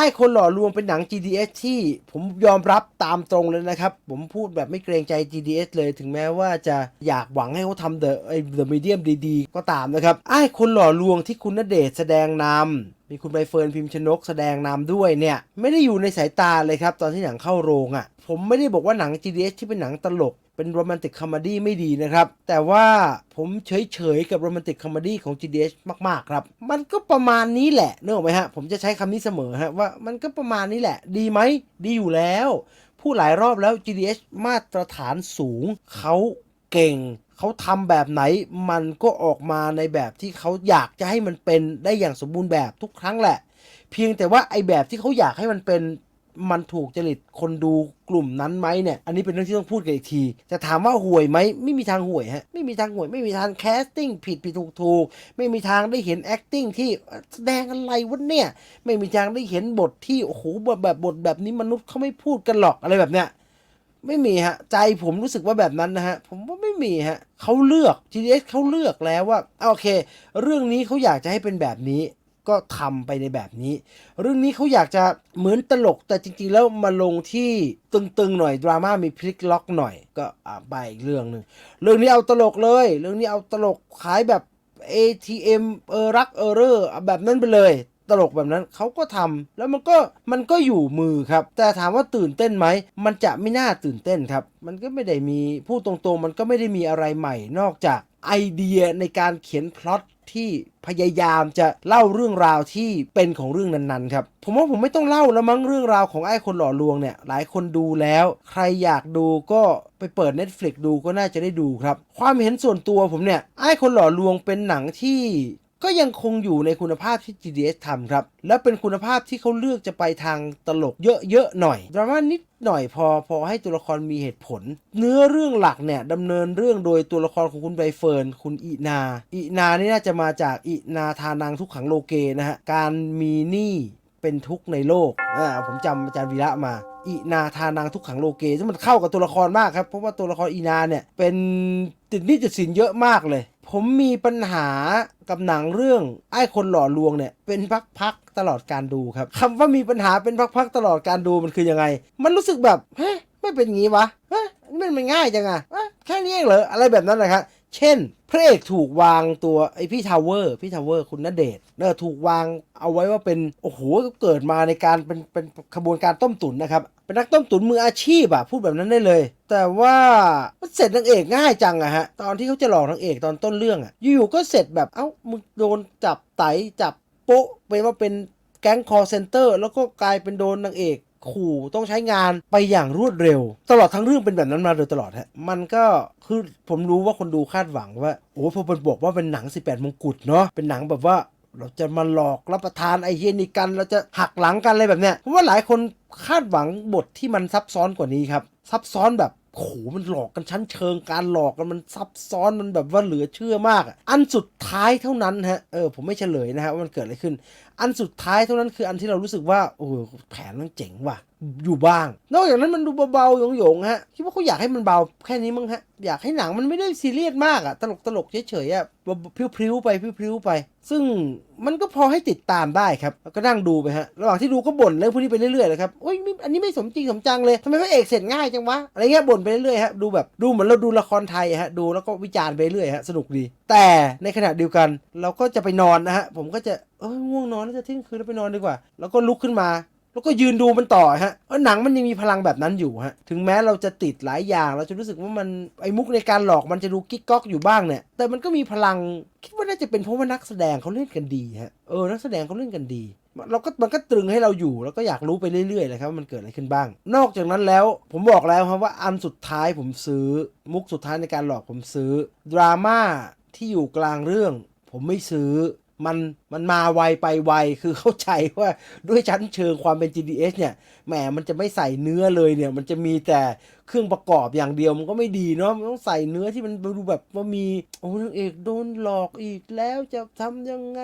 ไอ้คนหล่อลวงเป็นหนัง GDS ที่ผมยอมรับตามตรงเลยนะครับ ผมพูดแบบไม่เกรงใจ GDS เลยถึงแม้ว่าจะอยากหวังให้เขาทำ The ไอ้ The Medium ดีๆ ก็ตามนะครับไอ้คนหล่อลวงที่คุณณเดชแสดงนำมีคุณใบเฟิร์นพิมพ์ชนกแสดงนำด้วยเนี่ย ไม่ได้อยู่ในสายตาเลยครับ ตอนที่หนังเข้าโรงอะ่ะ ผมไม่ได้บอกว่าหนัง GDS ที่เป็นหนังตลก เป็นโรแมนติกคอมเมดี้ไม่ดีนะครับ แต่ว่าผมเฉยๆกับโรแมนติกคอมเมดี้ของ GDS มากๆครับ มันก็ประมาณนี้แหละเนอะไหมฮะ ผมจะใช้คำนี้เสมอฮะว่ามันก็ประมาณนี้แหละ ดีไหม ดีอยู่แล้วพูดหลายรอบแล้ว GDS มาตรฐานสูง เขาเก่ง เขาทำแบบไหน มันก็ออกมาในแบบที่เขาอยากจะให้มันเป็นได้อย่างสมบูรณ์แบบทุกครั้งแหละ เพียงแต่ว่าไอแบบที่เขาอยากให้มันเป็น มันถูกจริตคนดูกลุ่มนั้นไหมเนี่ย อันนี้เป็นเรื่องที่ต้องพูดกันอีกที จะถามว่าห่วยไหม ไม่มีทางห่วยฮะ ไม่มีทางห่วย ไม่มีทางแคสติ้งผิดผิดถูกถูก ไม่มีทางได้เห็น acting ที่แสดงอะไรวะเนี่ย ไม่มีทางได้เห็นบทที่โอ้โหแบบแบบบทแบบนี้มนุษย์เขาไม่พูดกันหรอกอะไรแบบเนี้ยไม่มีฮะ ใจผมรู้สึกว่าแบบนั้นนะฮะ ผมว่าไม่มีฮะเขาเลือก GDS เขาเลือกแล้วว่าโอเค เรื่องนี้เขาอยากจะให้เป็นแบบนี้ ก็ทำไปในแบบนี้ เรื่องนี้เขาอยากจะเหมือนตลก แต่จริงๆแล้วมาลงที่ตึงๆหน่อยดราม่ามีพลิกล็อกหน่อยก็อ่าไปอีกเรื่องหนึ่งเรื่องนี้เอาตลกเลย เรื่องนี้เอาตลกขายแบบ ATM เออรักเออเรอแบบนั้นไปเลยตลกแบบนั้นเขาก็ทำแล้วมันก็มันก็อยู่มือครับ แต่ถามว่าตื่นเต้นไหม มันจะไม่น่าตื่นเต้นครับ มันก็ไม่ได้มีพูดตรงๆ มันก็ไม่ได้มีอะไรใหม่ นอกจากไอเดียในการเขียนพล็อต ที่พยายามจะเล่าเรื่องราวที่เป็นของเรื่องนั้นๆครับผมว่าผมไม่ต้องเล่าแล้วมั้งเรื่องราวของไอ้คนหล่อลวงเนี่ยหลายคนดูแล้ว ใครอยากดูก็ไปเปิด Netflix ดูก็น่าจะได้ดูครับ ความเห็นส่วนตัวผมเนี่ยไอ้คนหล่อลวงเป็นหนังที่ ก็ยังคงอยู่ในคุณภาพที่ GDS ทำครับ และเป็นคุณภาพที่เขาเลือกจะไปทางตลกเยอะๆหน่อยดราม่านิดหน่อยพอพอให้ตัวละครมีเหตุผล เนื้อเรื่องหลักเนี่ยดำเนินเรื่องโดยตัวละครของคุณใบเฟิร์นคุณอีนาอีนานี่น่าจะมาจากอีนาทานังทุกขังโลเกนะฮะการมีหนี้เป็นทุกข์ในโลกอ่าผมจำอาจารย์วีระมาอีนาทานังทุกขังโลเกซึ่งมันเข้ากับตัวละครมากครับ เพราะว่าตัวละครอีนาเนี่ยเป็นติดหนี้ติดสินเยอะมากเลย ผมมีปัญหากับหนังเรื่องไอ้คนหล่อลวงเนี่ย เป็นพักๆตลอดการดูครับคำว่ามีปัญหาเป็นพักๆตลอดการดูมันคือยังไง มันรู้สึกแบบเฮ้ยไม่เป็นงี้วะเฮ้ยนี่มันมันง่ายจังอะแค่นี้เองเหรออะไรแบบนั้นนะครับ เช่น พระเอกถูกวางตัวไอพี่ทาวเวอร์พี่ทาวเวอร์คุณณเดชน์เนอถูกวางเอาไว้ว่าเป็นโอ้โหเกิดมาในการเป็นเป็นขบวนการต้มตุ๋นนะครับเป็นนักต้มตุ๋นมืออาชีพอะพูดแบบนั้นได้เลย แต่ว่ามันเสร็จนางเอกง่ายจังอะฮะตอนที่เขาจะหลอกนางเอกตอนต้นเรื่องอะอยู่ๆก็เสร็จแบบเอ้ามึงโดนจับไตจับโป๊ะไปว่าเป็นแก๊งคอร์เซนเตอร์แล้วก็กลายเป็นโดนนางเอก ขู่ต้องใช้งานไปอย่างรวดเร็ว ตลอดทั้งเรื่องเป็นแบบนั้นมาโดยตลอดฮะมันก็คือผมรู้ว่าคนดูคาดหวังว่าโอ้พอมันบอกว่าเป็นหนัง 18 มงกุฎเนาะเป็นหนังแบบว่าเราจะมาหลอกรับประทานไอเฮียนี่กัน เราจะหักหลังกันอะไรแบบเนี้ยผมว่าหลายคนคาดหวังบทที่มันซับซ้อนกว่านี้ครับ ซับซ้อนแบบโอ้โหมันหลอกกันชั้นเชิงการหลอกกันมันซับซ้อนมันแบบว่าเหลือเชื่อมาก อันสุดท้ายเท่านั้นฮะเออผมไม่เฉลยนะฮะว่ามันเกิดอะไรขึ้น อันสุดท้ายเท่านั้นคืออันที่เรารู้สึกว่าโอ้โหแผนมันเจ๋งว่ะ อยู่บ้าง นอกจากนั้นมันดูเบาๆโยงๆฮะคิดว่าเขาอยากให้มันเบาแค่นี้มั้งฮะอยากให้หนังมันไม่ได้ซีเรียสมากอะตลกตลกๆเฉยๆอะพริ้วๆไปพริ้วๆไป ซึ่งมันก็พอให้ติดตามได้ครับแล้วก็นั่งดูไปฮะระหว่างที่ดูก็บ่นเรื่องพวกนี้ไปเรื่อยๆเลยครับโอ้ยไม่อันนี้ไม่สมจริงสมจังเลยทำไมพระเอกเสร็จง่ายจังวะอะไรเงี้ยบ่นไปเรื่อยๆฮะดูแบบดูเหมือนเราดูละครไทยฮะดูแล้วก็วิจารณ์ไปเรื่อยฮะสนุกดี แต่ในขณะเดียวกันเราก็จะไปนอนนะฮะผมก็จะ เออง่วงนอนแล้วจะเที่ยงคืนแล้วไปนอนดีกว่า แล้วก็ลุกขึ้นมา แล้วก็ยืนดูมันต่อฮะเออหนังมันยังมีพลังแบบนั้นอยู่ฮะ ถึงแม้เราจะติดหลายอย่างเราจะรู้สึกว่ามันไอ้มุกในการหลอกมันจะดูกิ๊กก๊อกอยู่บ้างเนี่ย แต่มันก็มีพลังคิดว่าน่าจะเป็นเพราะว่านักแสดงเขาเล่นกันดีฮะเออนักแสดงเขาเล่นกันดีเราก็มันก็ตรึงให้เราอยู่ แล้วก็อยากรู้ไปเรื่อยๆเลยครับว่ามันเกิดอะไรขึ้นบ้าง นอกจากนั้นแล้วผมบอกแล้วครับว่าอันสุดท้ายผมซื้อ มุกสุดท้ายในการหลอกผมซื้อ ดราม่าที่อยู่กลางเรื่อง ผมไม่ซื้อ มันมันมาไวไปไวคือเข้าใจว่าด้วยชั้นเชิงความเป็น GDS เนี่ยแหมมันจะไม่ใส่เนื้อเลยเนี่ย มันจะมีแต่เครื่องประกอบอย่างเดียวมันก็ไม่ดีเนาะมันต้องใส่เนื้อที่มันดูแบบว่ามีโอ้นางเอกโดนหลอกอีกแล้วจะทำยังไง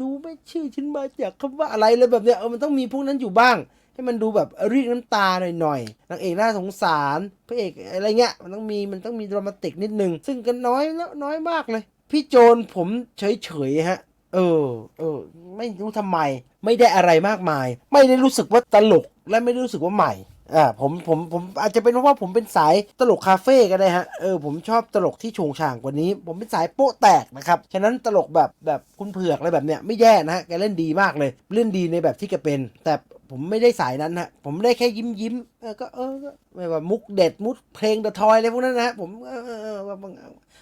ดูไม่ชื่อฉันมาจากคำว่าอะไรเลยแบบเนี้ยเออมันต้องมีพวกนั้นอยู่บ้าง ให้มันดูแบบเรียกน้ำตาหน่อยๆนางเอกน่าสงสารพระเอกอะไรเงี้ยมันต้องมีมันต้องมีดรามาติกนิดนึงซึ่งก็น้อยแล้วน้อยมากเลย พี่โจนผมเฉยๆฮะ เออ เออ ไม่รู้ทำไม ไม่ได้อะไรมากมาย ไม่ได้รู้สึกว่าตลกและไม่ได้รู้สึกว่าใหม่อ่าผมผมผมอาจจะเป็นเพราะว่าผมเป็นสายตลกคาเฟ่ก็ได้ฮะเออผมชอบตลกที่โฉงฉ่างกว่านี้ ผมเป็นสายโป๊ะแตกนะครับฉะนั้นตลกแบบแบบคุณเผือกอะไรแบบเนี้ยไม่แย่นะฮะแกเล่นดีมากเลย เล่นดีในแบบที่แกเป็น แต่ผมไม่ได้สายนั้นฮะผมได้แค่ยิ้มยิ้มเออก็เออก็ไม่ว่ามุกเด็ดมุกเพลงเดอะทอยอะไรพวกนั้นนะฮะผมเออเออเออว่าบาง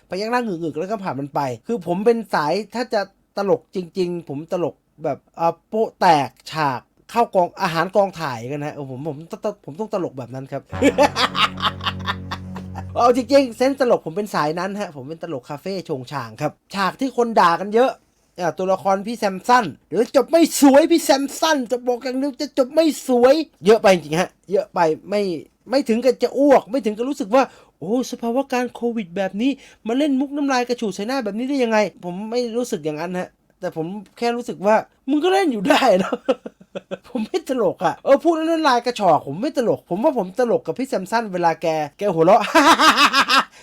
ไปยังนั่งหงึกๆแล้วก็ผ่านมันไป คือผมเป็นสายถ้าจะ ลกจริง ๆ ผมตลกแบบอ่อโปะแตกฉากเข้ากองอาหารกองถ่ายกันนะเออผมผมผมต้องผมต้องตลกแบบนั้นครับ เอาจริงๆเซนตลกผมเป็นสายนั้นฮะผมเป็นตลกคาเฟ่ชงช่างครับ ฉากที่คนด่ากันเยอะอะตัวละครพี่แซมสันหรือจบไม่สวยพี่แซมสันจะบอกอย่างนึงจะจบไม่สวย เยอะไปจริงฮะ เยอะไปไม่ไม่ถึงกับจะอ้วก ไม่ถึงกับรู้สึกว่า โอ้สภาวะการโควิดแบบนี้มาเล่นมุกน้ำลายกระฉูดใส่หน้าแบบนี้ได้ยังไง ผมไม่รู้สึกอย่างนั้นฮะ แต่ผมแค่รู้สึกว่ามึงก็เล่นอยู่ได้นะผมไม่ตลกอะ่ะ เออพูดเล่น้ำลายกระฉอกผมไม่ตลก ผมว่าผมตลกกับพี่แซมสันเวลาแก แกหัวเราะ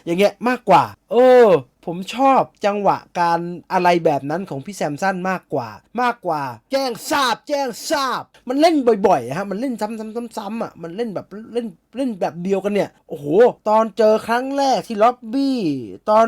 อย่างเงี้ยมากกว่าเออผมชอบจังหวะการอะไรแบบนั้นของพี่แซมสั้นมากกว่า มากกว่า แจ้งทราบ แจ้งทราบ มันเล่นบ่อยๆฮะมันเล่นซ้ำๆๆๆอะมันเล่นแบบเล่นเล่นแบบเดียวกันเนี่ยโอ้โหตอนเจอครั้งแรกที่ล็อบบี้ตอน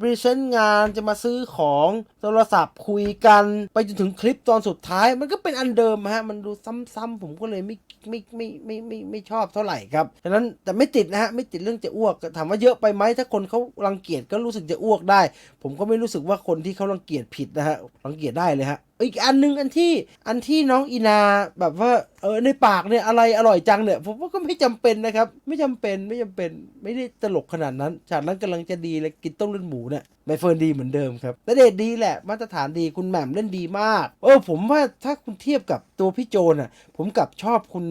พรีเซนต์งานจะมาซื้อของโทรศัพท์คุยกัน ไปจนถึงคลิปตอนสุดท้าย มันก็เป็นอันเดิมฮะ มันดูซ้ำๆผมก็เลยไม่ไม่ไม่ไม่ไม่ไม่ชอบเท่าไหร่ครับฉะนั้นแต่ไม่ติดนะฮะไม่ติดเรื่องจะอ้วกถามว่าเยอะไปไหมถ้าคนเขารังเกียจก็รู้สึกจะอ้วกได้ ผมก็ไม่รู้สึกว่าคนที่เขารังเกียจผิดนะฮะรังเกียจได้เลยฮะ อีกอันหนึงอันที่อันที่น้องอีนาแบบว่าเออในปากเนี่ยอะไรอร่อยจังเนี่ยผมว่าก็ไม่จำเป็นนะครับ ไม่จำเป็นไม่จำเป็นไม่ได้ตลกขนาดนั้นฉากนั้นกำลังจะดีเลยกินต้มเลือดหมูเนี่ยใบเฟิร์นดีเหมือนเดิมครับแต่เดชดีแหละมาตรฐานดีคุณแหม่มเล่นดีมาก เออผมว่าถ้าคุณเทียบกับตัวพี่โจนอะ ผมกลับชอบคุณ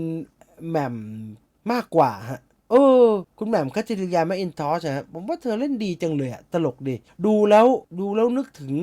แหม่มมากกว่าฮะเออ คุณแหม่มคัจจริยาแมอินทอชฮะผมว่าเธอเล่นดีจังเลยอะตลกดี ดูแล้วดูแล้วนึกถึง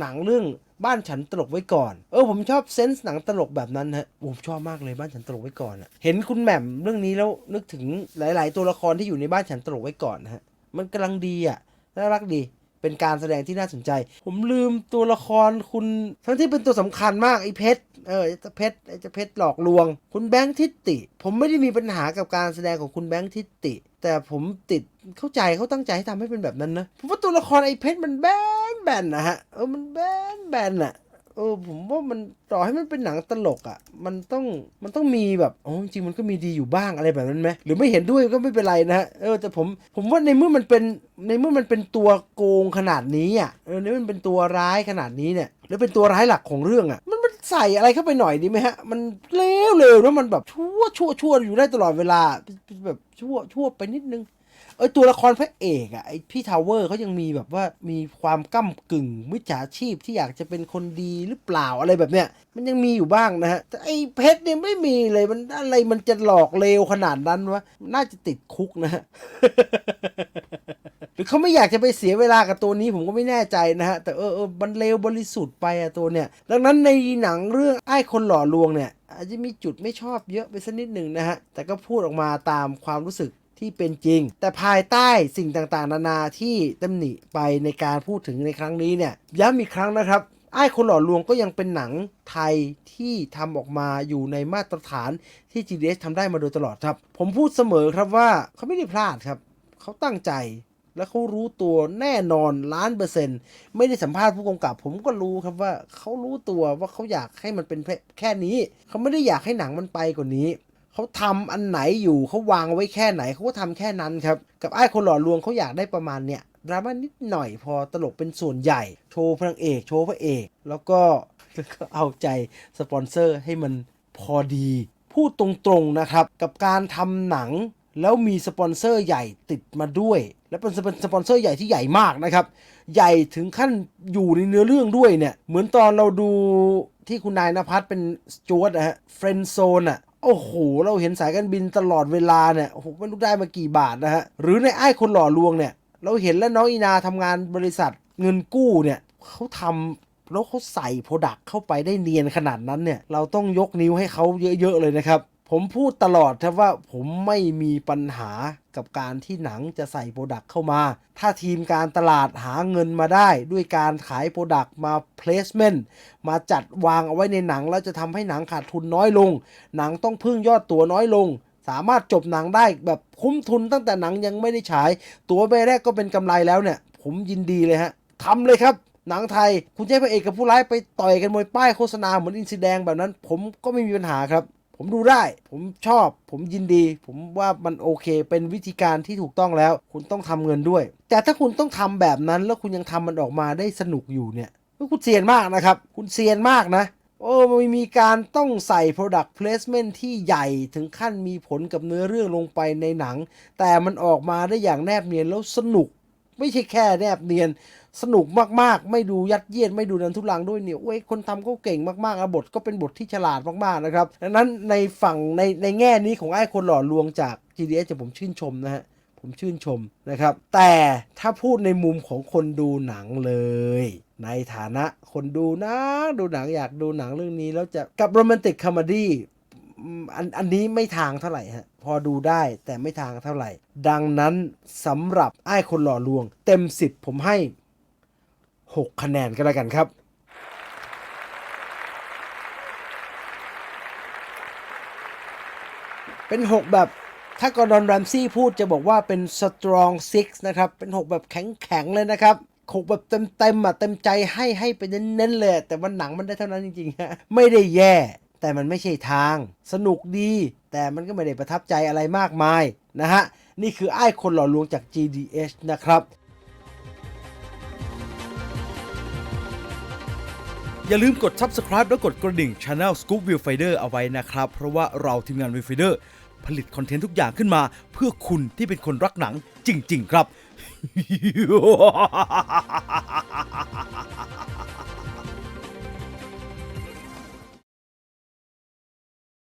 หนังเรื่องบ้านฉันตลกไว้ก่อน เออผมชอบเซนส์หนังตลกแบบนั้นฮะผมชอบมากเลยบ้านฉันตลกไว้ก่อนอะเห็นคุณแหม่มเรื่องนี้แล้วนึกถึงหลาย ๆ ตัวละครที่อยู่ในบ้านฉันตลกไว้ก่อนนะฮะมันกำลังดีอะน่ารักดีเป็นการแสดงที่น่าสนใจ ผมลืมตัวละครคุณทั้งที่เป็นตัวสำคัญมากไอ้เพชรเออจ้าเพชรจ้าเพชรหลอกลวง คุณแบงค์ทิตติ ผมไม่ได้มีปัญหากับการแสดงของคุณแบงค์ทิตติ แต่ผมติดเข้าใจเขาตั้งใจให้ทำให้เป็นแบบนั้นนะผมว่าตัวละครไอ้เพชรมันแบน แบนนะฮะเออมันแบนแบนอะเออผมว่ามันต่อให้มันเป็นหนังตลกอะ่ะ มันต้องมันต้องมีแบบอ๋อจริงมันก็มีดีอยู่บ้างอะไรแบบนั้นไหมหรือไม่เห็นด้วยก็ไม่เป็นไรนะฮะเออแต่ผมผมว่าในเมื่อมันเป็นในเมื่อมันเป็นตัวโกงขนาดนี้อะเออในเมื่อมันเป็นตัวร้ายขนาดนี้เนี่ยแล้วเป็นตัวร้ายหลักของเรื่องอะมันมันใส่อะไรเข้าไปหน่อยดีไหมฮะ มันเลวเลวแล้วมันแบบชั่วชั่วชั่วอยู่ได้ตลอดเวลาแบบชั่วชั่วไปนิดนึง เออตัวละครพระเอกอะไอพี่ทาวเวอร์เขายังมีแบบว่ามีความก้ากึ่งมิจฉาชีพที่อยากจะเป็นคนดีหรือเปล่าอะไรแบบเนี้ยมันยังมีอยู่บ้างนะฮะแต่ไอเพชรเนี่ยไม่มีเลยมันอะไรมันจะหลอกเลวขนาดนั้นวะน่าจะติดคุกนะฮะหรือเขาไม่อยากจะไปเสียเวลากับตัวนี้ผมก็ไม่แน่ใจนะฮะ แต่เออเออมันเลวบริสุทธิ์ไปอะตัวเนี่ย ดังนั้นในหนังเรื่องไอ้คนหล่อลวงเนี่ย อาจจะมีจุดไม่ชอบเยอะไปสักนิดหนึ่งนะฮะ แต่ก็พูดออกมาตามความรู้สึก ที่เป็นจริง แต่ภายใต้สิ่งต่างๆ นานาที่ตำหนิไปในการพูดถึงในครั้งนี้เนี่ยย้ำอีกครั้งนะครับไอ้คนหล่อลวงก็ยังเป็นหนังไทยที่ทำออกมาอยู่ในมาตรฐานที่ GDS ทำได้มาโดยตลอดครับ ผมพูดเสมอครับว่าเขาไม่ได้พลาดครับ เขาตั้งใจและเขารู้ตัวแน่นอนล้านเปอร์เซ็นต์ไม่ได้สัมภาษณ์ผู้กำกับ ผมก็รู้ครับว่าเขารู้ตัวว่าเขาอยากให้มันเป็นแค่นี้ เขาไม่ได้อยากให้หนังมันไปกว่านี้ เขาทำอันไหนอยู่เขาวางไว้แค่ไหนเขาก็ทำแค่นั้นครับ กับไอ้คนหล่อลวงเขาอยากได้ประมาณเนี้ยดราม่านิดหน่อยพอตลกเป็นส่วนใหญ่ โชว์พระเอก โชว์พระเอก แล้วก็แล้วก็เอาใจสปอนเซอร์ให้มันพอดี พูดตรงๆนะครับ กับการทำหนังแล้วมีสปอนเซอร์ใหญ่ติดมาด้วย และเป็นสปอนเซอร์ใหญ่ที่ใหญ่มากนะครับ ใหญ่ถึงขั้นอยู่ในเนื้อเรื่องด้วยเนี่ย เหมือนตอนเราดูที่คุณนายนภัสเป็นสจวตนะฮะเฟรนโซนอะ โอ้โห เราเห็นสายการบินตลอดเวลาเนี่ยโอ้โหไม่รู้ได้มากี่บาทนะฮะ หรือในไอ้คนหล่อลวงเนี่ย เราเห็นแล้วน้องอีนาทำงานบริษัทเงินกู้เนี่ยเขาทำแล้วเขาใส่โปรดักเข้าไปได้เนียนขนาดนั้นเนี่ย เราต้องยกนิ้วให้เขาเยอะๆเลยนะครับ ผมพูดตลอดครับว่าผมไม่มีปัญหากับการที่หนังจะใส่โปรดักต์เข้ามา ถ้าทีมการตลาดหาเงินมาได้ ด้วยการขายโปรดักต์มา placement มาจัดวางเอาไว้ในหนัง แล้วจะทำให้หนังขาดทุนน้อยลง หนังต้องพึ่งยอดตัวน้อยลง สามารถจบหนังได้แบบคุ้มทุนตั้งแต่หนังยังไม่ได้ฉาย ตัวใบแรกก็เป็นกำไรแล้วเนี่ย ผมยินดีเลยฮะทำเลยครับหนังไทย คุณจะให้พระเอกกับผู้ร้ายไปต่อยกันมวยป้ายโฆษณาเหมือนอินซีแดงแบบนั้น ผมก็ไม่มีปัญหาครับ ผมดูได้ ผมชอบ ผมยินดี ผมว่ามันโอเค เป็นวิธีการที่ถูกต้องแล้ว คุณต้องทำเงินด้วย แต่ถ้าคุณต้องทำแบบนั้นแล้วคุณยังทำมันออกมาได้สนุกอยู่เนี่ยคุณเซียนมากนะครับ คุณเซียนมากนะโอ้มันมีการต้องใส่ product placement ที่ใหญ่ถึงขั้นมีผลกับเนื้อเรื่องลงไปในหนัง แต่มันออกมาได้อย่างแนบเนียนแล้วสนุก ไม่ใช่แค่แนบเนียน สนุกมากๆ ไม่ดูยัดเยียดไม่ดูดันทุลังด้วยเนี่ยเว้ยคนทำก็เก่งมากๆบทก็เป็นบทที่ฉลาดมากๆนะครับดังนั้นในฝั่งในในแง่นี้ของไอ้คนหล่อลวงจาก GDS จะผมชื่นชมนะฮะผมชื่นชมนะครับ แต่ถ้าพูดในมุมของคนดูหนังเลย ในฐานะคนดูนังดูหนังอยากดูหนังเรื่องนี้แล้วจะกับโรแมนติกคอมดี้ อันอันนี้ไม่ทางเท่าไหร่ฮะพอดูได้แต่ไม่ทางเท่าไหร่ ดังนั้นสำหรับไอ้คนหล่อลวง เต็ม 10 ผมให้ 6 คะแนนก็แล้วกันครับ เป็น 6 แบบถ้ากอร์ดอนแรมซี่พูดจะบอกว่าเป็น strong six นะครับ เป็น 6 แบบแข็งๆเลยนะครับหกแบบเต็มๆอะเต็มใจให้ให้ไปเน้นๆเลย แต่ว่าหนังมันได้เท่านั้นจริงๆฮะไม่ได้แย่ แต่มันไม่ใช่ทาง สนุกดี แต่มันก็ไม่ได้ประทับใจอะไรมากมายนะฮะ นี่คือไอ้คนหล่อลวงจาก GDH นะครับ อย่าลืมกด subscribe แล้วกดกระดิ่ง Channel Scoop Viewfinder เอาไว้นะครับ เพราะว่าเราทีมงาน Viewfinder ผลิตคอนเทนต์ทุกอย่างขึ้นมา เพื่อคุณที่เป็นคนรักหนังจริง ๆ ครับ